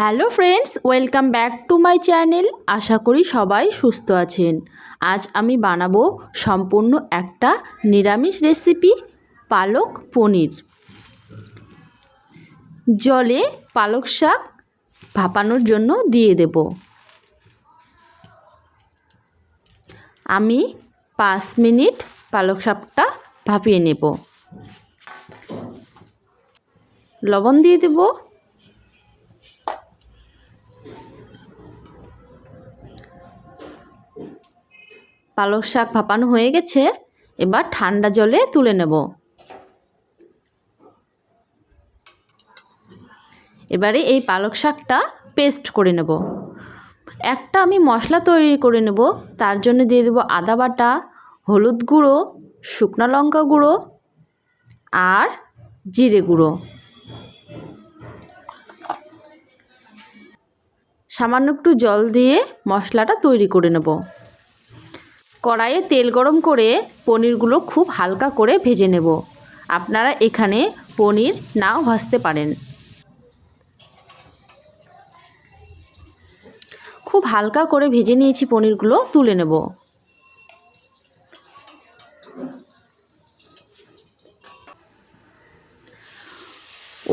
Hello friends, welcome back to my channel. আশা করি সবাই সুস্থ আছেন। আজ আমি বানাবো সম্পূর্ণ একটা নিরামিষ রেসিপি, পালক পনির। জলে পালক শাক ভাপানোর জন্য দিয়ে দেব। আমি পাঁচ মিনিট পালক শাকটা ভাপিয়ে নেব। লবণ দিয়ে দেবো। পালক শাক ভাপানো হয়ে গেছে, এবার ঠান্ডা জলে তুলে নেব। এবারে এই পালক শাকটা পেস্ট করে নেব। একটা আমি মশলা তৈরি করে নেব, তার জন্য দিয়ে দেবো আদা বাটা, হলুদ গুঁড়ো, শুকনো লঙ্কা গুঁড়ো আর জিরে গুঁড়ো। সামান্য একটু জল দিয়ে মশলাটা তৈরি করে নেব। কড়াইয়ে তেল গরম করে পনিরগুলো খুব হালকা করে ভেজে নেব। আপনারা এখানে পনির নাও ভাজতে পারেন। খুব হালকা করে ভেজে নিয়েছি পনিরগুলো, তুলে নেব।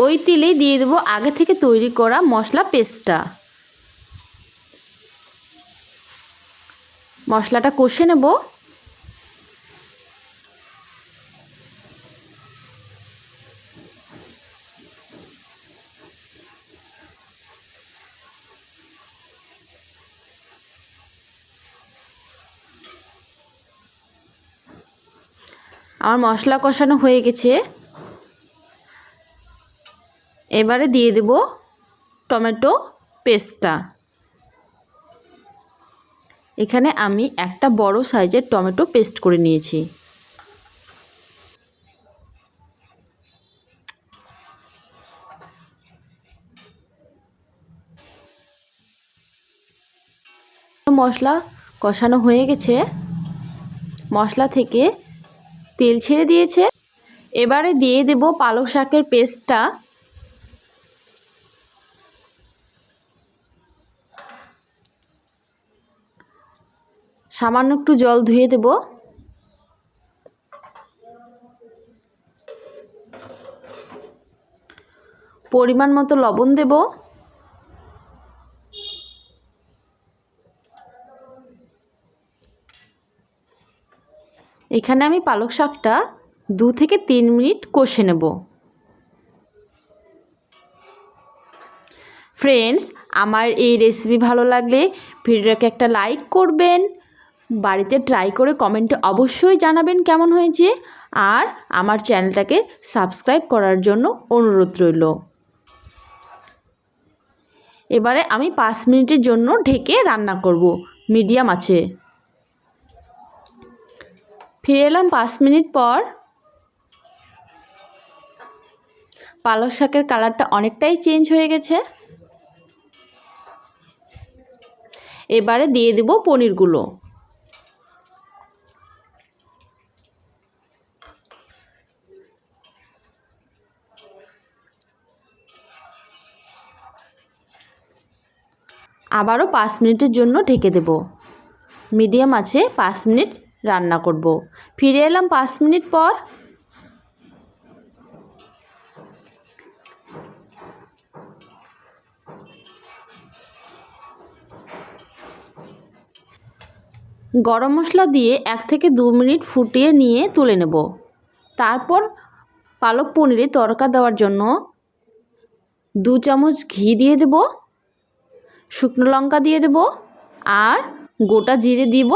ওই তেলেই দিয়ে দেবো আগে থেকে তৈরি করা মশলা পেস্টটা। মশলাটা কষে নেব। আমার মশলা কষানো হয়ে গেছে। এবারে দিয়ে দেব টমেটো পেস্টটা। এখানে আমি একটা বড় সাইজের টমেটো পেস্ট করে নিয়েছি। মশলা কষানো হয়ে গেছে। মশলা থেকে তেল ছেড়ে দিয়েছে। এবারে দিয়ে দেব পালক শাকের পেস্টটা। সামান্য একটু জল ধুয়ে দেব। পরিমাণ মতো লবণ দেব। এখানে আমি পালক শাকটা দু থেকে তিন মিনিট কষে নেব। ফ্রেন্ডস আমার এই রেসিপি ভালো লাগলে ভিডিওটাকে একটা লাইক করবেন। বাড়িতে ট্রাই করে কমেন্টে অবশ্যই জানাবেন কেমন হয়েছে। আর আমার চ্যানেলটাকে সাবস্ক্রাইব করার জন্য অনুরোধ রইল। এবারে আমি পাঁচ মিনিটের জন্য ঢেকে রান্না করব। মিডিয়াম আছে। ফিরে এলাম পাঁচ মিনিট পর। পালক শাকের কালারটা অনেকটাই চেঞ্জ হয়ে গেছে। এবারে দিয়ে দেব পনিরগুলো। আবারও পাঁচ মিনিটের জন্য ঢেকে দেব। মিডিয়াম আছে পাঁচ মিনিট রান্না করব। ফিরে এলাম পাঁচ মিনিট পর। গরম মশলা দিয়ে এক থেকে দু মিনিট ফুটিয়ে নিয়ে তুলে নেব। তারপর পালক পনিরে তড়কা দেওয়ার জন্য দু চামচ ঘি দিয়ে দেব। শুকনো লঙ্কা দিয়ে দেব আর গোটা জিরে দিব।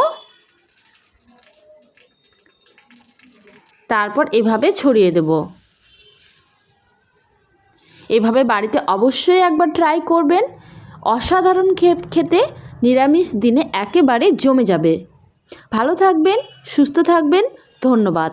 তারপর এভাবে ছড়িয়ে দেব। এভাবে বাড়িতে অবশ্যই একবার ট্রাই করবেন। অসাধারণ খেতে নিরামিষ দিনে একেবারে জমে যাবে। ভালো থাকবেন, সুস্থ থাকবেন, ধন্যবাদ।